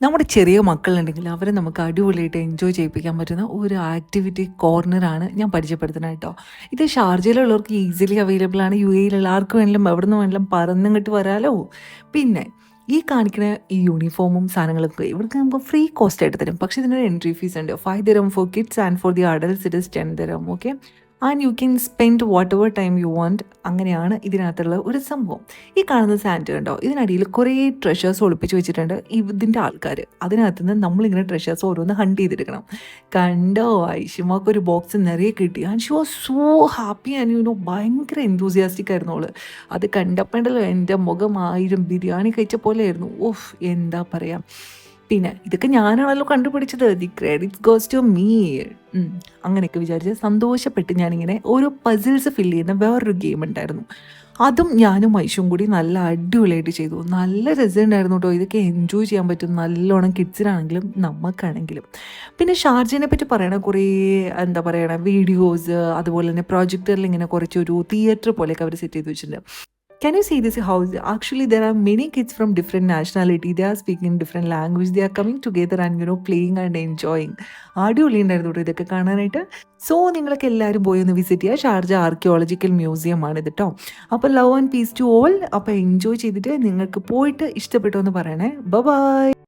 നമ്മുടെ ചെറിയ മക്കളുണ്ടെങ്കിൽ അവരെ നമുക്ക് അടിപൊളിയായിട്ട് എൻജോയ് ചെയ്യിപ്പിക്കാൻ പറ്റുന്ന ഒരു ആക്ടിവിറ്റി കോർണറാണ് ഞാൻ പരിചയപ്പെടുത്തുന്നത് ഇത് ഷാർജയിലുള്ളവർക്ക് ഈസിലി അവൈലബിൾ ആണ്. യു എയിലുള്ള ആർക്ക് വേണമെങ്കിലും എവിടെ നിന്ന് വേണമെങ്കിലും പറന്നിങ്ങോട്ട് വരാലോ. പിന്നെ ഈ കാണിക്കുന്ന ഈ യൂണിഫോമും സാധനങ്ങളൊക്കെ ഇവർക്ക് നമുക്ക് ഫ്രീ കോസ്റ്റ് ആയിട്ട് തരും. പക്ഷേ ഇതിനൊരു എൻട്രി ഫീസ് ഉണ്ട്. Five dirham for kids and for the adults it is ten dirham okay and you can spend whatever time you want അങ്ങനെയാണ് ഇതിനകത്തുള്ള ഒരു സംഭവം. ഈ കാണുന്ന സാൻഡ് കണ്ടോ? ഇതിനടിയിൽ കുറേ ട്രഷേഴ്സ് ഒളിപ്പിച്ച് വെച്ചിട്ടുണ്ട് ഇതിന്റെ ആൾക്കാർ അതിനകത്ത് നിന്ന് നമ്മളിങ്ങനെ ട്രഷേഴ്സ് ഓരോന്ന് ഹണ്ട് ചെയ്തെടുക്കണം. കണ്ടോ? ഐഷിമാക്ക് ഒരു ബോക്സ് നിറയെ കിട്ടി. And she was so happy and you know ഭയങ്കര എന്തൂസിയാസ്റ്റിക് ആയിരുന്നു അവൾ. അത് കണ്ടപ്പോണ്ടല്ലോ എന്റെ മുഖം ആയിരം ബിരിയാണി കഴിച്ച പോലെയായിരുന്നു. ഓഫ് എന്താ പറയുക പിന്നെ ഇതൊക്കെ ഞാനാണല്ലോ കണ്ടുപിടിച്ചത്. The credit goes to me അങ്ങനെയൊക്കെ വിചാരിച്ച് സന്തോഷപ്പെട്ട് ഞാനിങ്ങനെ ഓരോ പസിൽസ് ഫില്ല് ചെയ്യുന്ന വേറൊരു ഗെയിം ഉണ്ടായിരുന്നു. അതും ഞാനും മൈഷും കൂടി നല്ല അടിപൊളിയായിട്ട് ചെയ്തു. നല്ല രസമുണ്ടായിരുന്നു കേട്ടോ. ഇതൊക്കെ എൻജോയ് ചെയ്യാൻ പറ്റും. നല്ലോണം കിഡ്സിനാണെങ്കിലും നമുക്കാണെങ്കിലും പിന്നെ ഷാർജനെ പറ്റി പറയണ കുറേ എന്താ പറയണ വീഡിയോസ് അതുപോലെ തന്നെ പ്രോജക്ടറിൽ ഇങ്ങനെ കുറച്ചൊരു തിയേറ്റർ പോലെയൊക്കെ അവർ സെറ്റ് ചെയ്ത് വെച്ചിട്ടുണ്ട്. Can you see this house? Actually, there are many kids from different nationality. They are speaking different language. They are coming together and you know playing and enjoying. അടിപൊളി ഉണ്ടായിരുന്നു കേട്ടോ ഇതൊക്കെ കാണാനായിട്ട് സോ നിങ്ങളൊക്കെ എല്ലാവരും പോയി ഒന്ന് വിസിറ്റ് ചെയ്യുക ഷാർജ ആർക്കിയോളജിക്കൽ മ്യൂസിയം ആണ് ഇത് കേട്ടോ അപ്പോൾ love and peace to all അപ്പോൾ എൻജോയ് ചെയ്തിട്ട് നിങ്ങൾക്ക് പോയിട്ട് ഇഷ്ടപ്പെട്ടു എന്ന് പറയണേ ബൈ